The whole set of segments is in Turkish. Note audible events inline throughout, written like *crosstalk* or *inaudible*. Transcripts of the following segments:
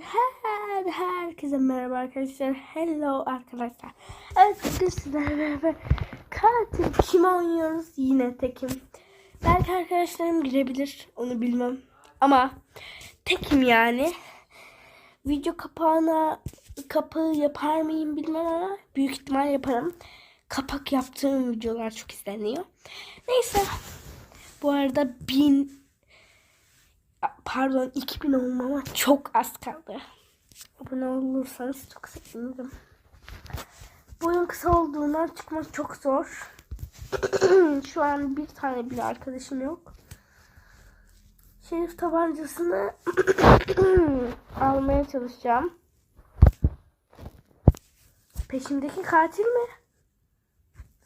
Her, her, herkese merhaba arkadaşlar. Hello arkadaşlar. Evet bugün sizlerle katil kim oynuyoruz? Yine tekim. Belki arkadaşlarım girebilir. Onu bilmem. Ama tekim yani. Video kapağına kapağı yapar mıyım bilmem ama büyük ihtimal yaparım. Kapak yaptığım videolar çok izleniyor. Neyse. Bu arada bin pardon 2000 olmama çok az kaldı. Abone olursanız çok sevinirim. Boyun kısa olduğundan çıkmak çok zor. *clears throat* Şu an bir tane bile arkadaşım yok. Şerif tabancasını *clears throat* almaya çalışacağım. Peşimdeki katil mi?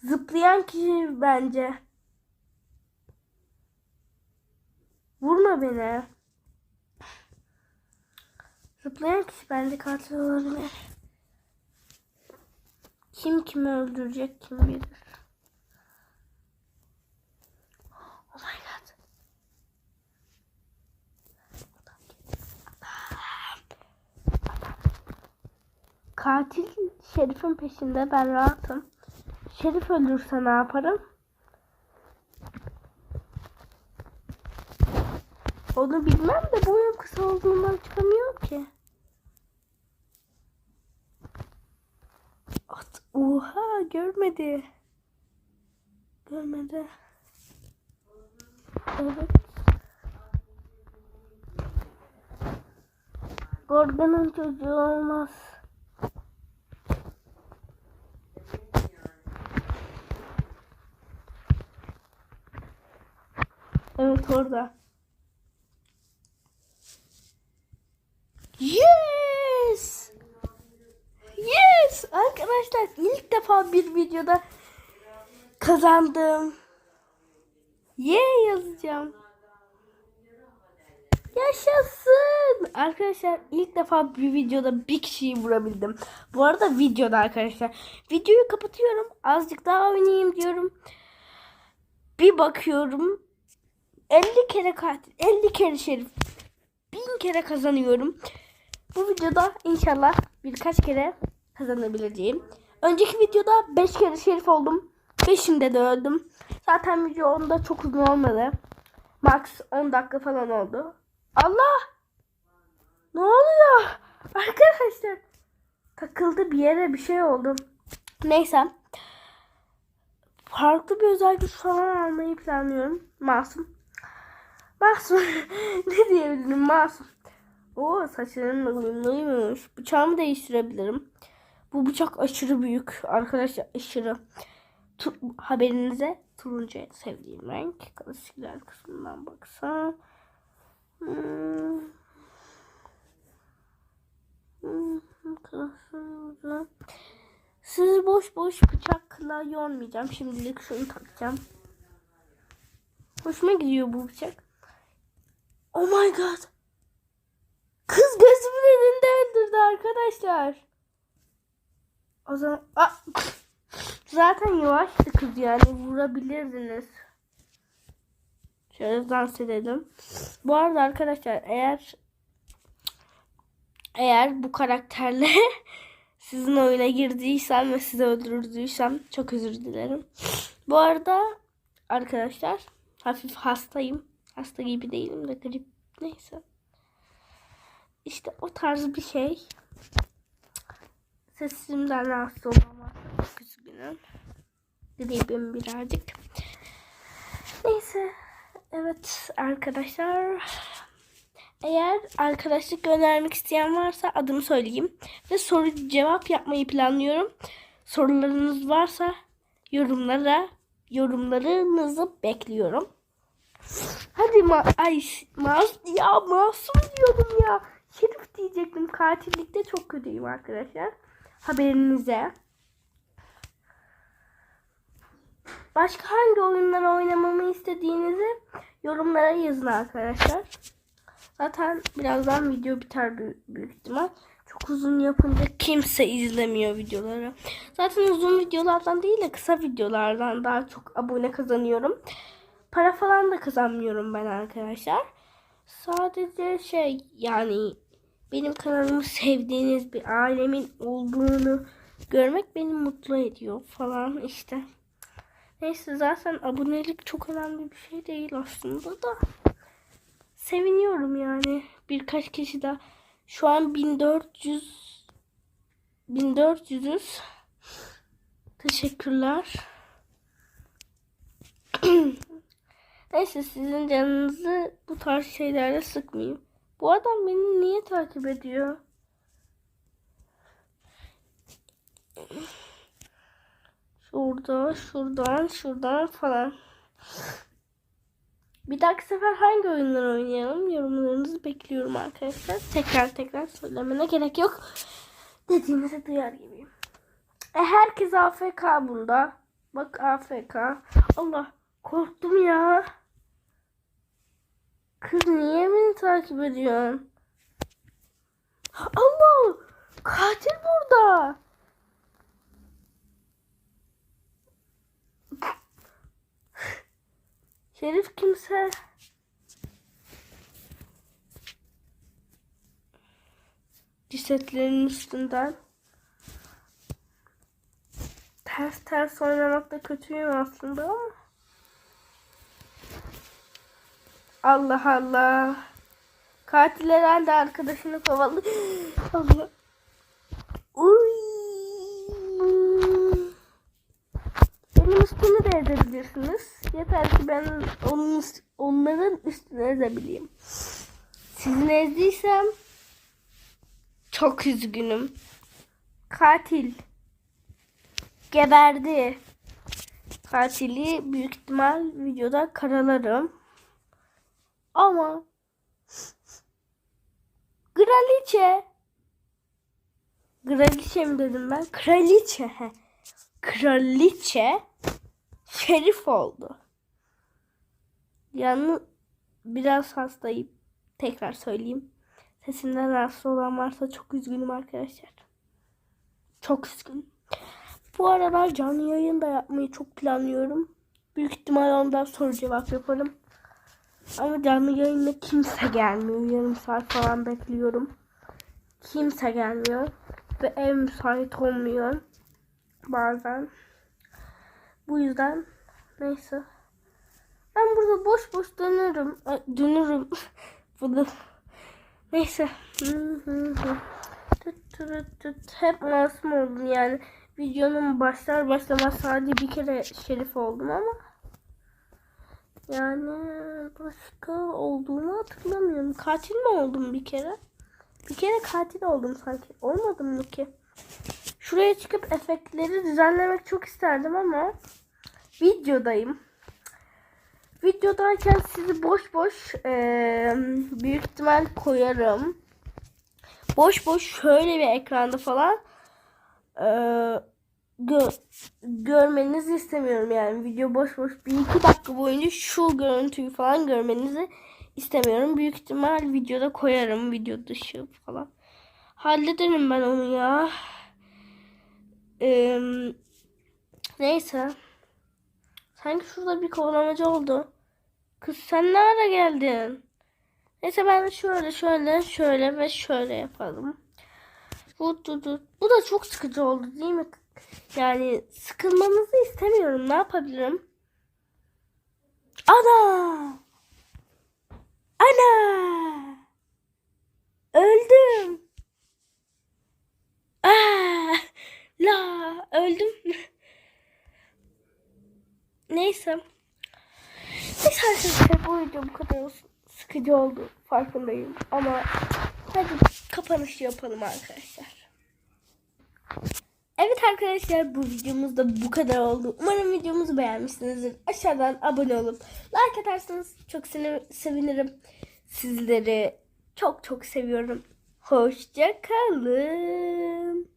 Zıplayan kişi bence. Vurma beni. Zıplayan kişi bence katil olabilir. Kim kimi öldürecek kim bilir. Oh my god. Katil Şerif'in peşinde ben rahatım. Şerif öldürse ne yaparım? Onu bilmem de boyum kısa olduğundan çıkamıyorum ki. At, oha görmedi. Görmedi. Evet. Gorgon'un çocuğu olmaz. Evet orada. Defa bir videoda kazandım. Yeah yazacağım. Yaşasın! Arkadaşlar ilk defa bir videoda bir kişiyi vurabildim. Bu arada videoda arkadaşlar. Videoyu kapatıyorum. Azıcık daha oynayayım diyorum. Bir bakıyorum. 50 kere katil, 50 kere şerif, 1000 kere kazanıyorum. Bu videoda inşallah birkaç kere kazanabileceğim. Önceki videoda 5 kere şerif oldum. 5'inde de öldüm. Zaten video onda çok uzun olmadı. Max 10 dakika falan oldu. Allah! Ne oluyor? Arkadaşlar takıldı bir yere bir şey oldu. Neyse. Farklı bir özel güç falan almayı planlıyorum. Masum. Masum. *laughs* ne diyebilirim masum. Oo saçlarım uyumluymuş. Bıçağımı değiştirebilirim. Bu bıçak aşırı büyük. Arkadaşlar aşırı. Tu haberinize turuncu sevdiğim renk. Klasikler kısmından baksa. Hmm. Sizi boş boş bıçakla yormayacağım. Şimdilik şunu takacağım. Hoşuma gidiyor bu bıçak. Oh my god. Kız gözümün önünde öldürdü arkadaşlar. O zaman Aa! zaten yavaştı kız yani vurabilirdiniz. Şöyle dans edelim. Bu arada arkadaşlar eğer eğer bu karakterle *laughs* sizin oyuna girdiysem ve sizi öldürdüysem çok özür dilerim. Bu arada arkadaşlar hafif hastayım. Hasta gibi değilim de grip neyse. İşte o tarz bir şey. Sesimden rahatsız olamaz. Üzgünüm. Gripim birazcık. Neyse. Evet arkadaşlar. Eğer arkadaşlık göndermek isteyen varsa adımı söyleyeyim. Ve soru cevap yapmayı planlıyorum. Sorularınız varsa yorumlara yorumlarınızı bekliyorum. Hadi ma ay mas ya masum diyordum ya. Şerif diyecektim. Katillikte çok kötüyüm arkadaşlar. Haberinize. Başka hangi oyunlar oynamamı istediğinizi yorumlara yazın arkadaşlar. Zaten birazdan video biter büyük ihtimal. Çok uzun yapınca kimse izlemiyor videoları. Zaten uzun videolardan değil de kısa videolardan daha çok abone kazanıyorum. Para falan da kazanmıyorum ben arkadaşlar. Sadece şey yani benim kanalımı sevdiğiniz bir ailemin olduğunu görmek beni mutlu ediyor falan işte. Neyse zaten abonelik çok önemli bir şey değil aslında da. Seviniyorum yani. Birkaç kişi daha şu an 1400 1400'üz. Teşekkürler. *clears throat* Neyse sizin canınızı bu tarz şeylerle sıkmayayım. Bu adam beni niye takip ediyor? Şurada, şuradan, şuradan falan. Bir dahaki sefer hangi oyunlar oynayalım? Yorumlarınızı bekliyorum arkadaşlar. Tekrar tekrar söylemene gerek yok. Dediğinizi duyar gibiyim. E herkes AFK bunda. Bak AFK. Allah korktum ya. Kız niye beni takip ediyorsun? Allah! Katil burada. Şerif kimse. Cesetlerin üstünden. Ters ters oynamak da kötüyüm aslında ama. Allah Allah. Katil herhalde arkadaşını kovaladı. *gasps* Allah. Uy. Benim üstümü de ezebilirsiniz. Yeter ki ben onun, onların üstünü ezebileyim. Sizin ezdiysem çok üzgünüm. Katil geberdi. Katili büyük ihtimal videoda karalarım. Ama Kraliçe Kraliçe mi dedim ben? Kraliçe. Kraliçe şerif oldu. Yani biraz hastayım. Tekrar söyleyeyim. Sesimden rahatsız olan varsa çok üzgünüm arkadaşlar. Çok üzgünüm. Bu aralar canlı yayın da yapmayı çok planlıyorum. Büyük ihtimal ondan soru cevap yaparım. Ama canlı yayında kimse gelmiyor. Yarım saat falan bekliyorum. Kimse gelmiyor. Ve ev müsait olmuyor. Bazen. Bu yüzden neyse. Ben burada boş boş dönürüm. Dönürüm. *laughs* burada. Neyse. Tut tut tut. Hep masum oldum yani. Videonun başlar başlamaz sadece bir kere şerif oldum ama. Yani başka olduğunu hatırlamıyorum. Katil mi oldum bir kere? Bir kere katil oldum sanki. Olmadım mı ki? Şuraya çıkıp efektleri düzenlemek çok isterdim ama videodayım. Videodayken sizi boş boş eee, büyük ihtimal koyarım. Boş boş şöyle bir ekranda falan eee, gö- görmenizi istemiyorum yani video boş boş bir iki dakika boyunca şu görüntüyü falan görmenizi istemiyorum. Büyük ihtimal videoda koyarım video dışı falan. Hallederim ben onu ya. Eee, neyse. Sanki şurada bir kovalamacı oldu. Kız sen ne ara geldin? Neyse ben şöyle şöyle şöyle ve şöyle yapalım. Bu, bu da çok sıkıcı oldu değil mi? Yani sıkılmanızı istemiyorum. Ne yapabilirim? Ana! Ana! Öldüm. Aa! La öldüm. Neyse. Neyse arkadaşlar bu video bu kadar olsun. Sıkıcı oldu farkındayım ama hadi kapanış yapalım arkadaşlar. Evet arkadaşlar bu videomuz da bu kadar oldu. Umarım videomuzu beğenmişsinizdir. Aşağıdan abone olup like atarsanız çok sevinirim. Sizleri çok çok seviyorum. Hoşça kalın.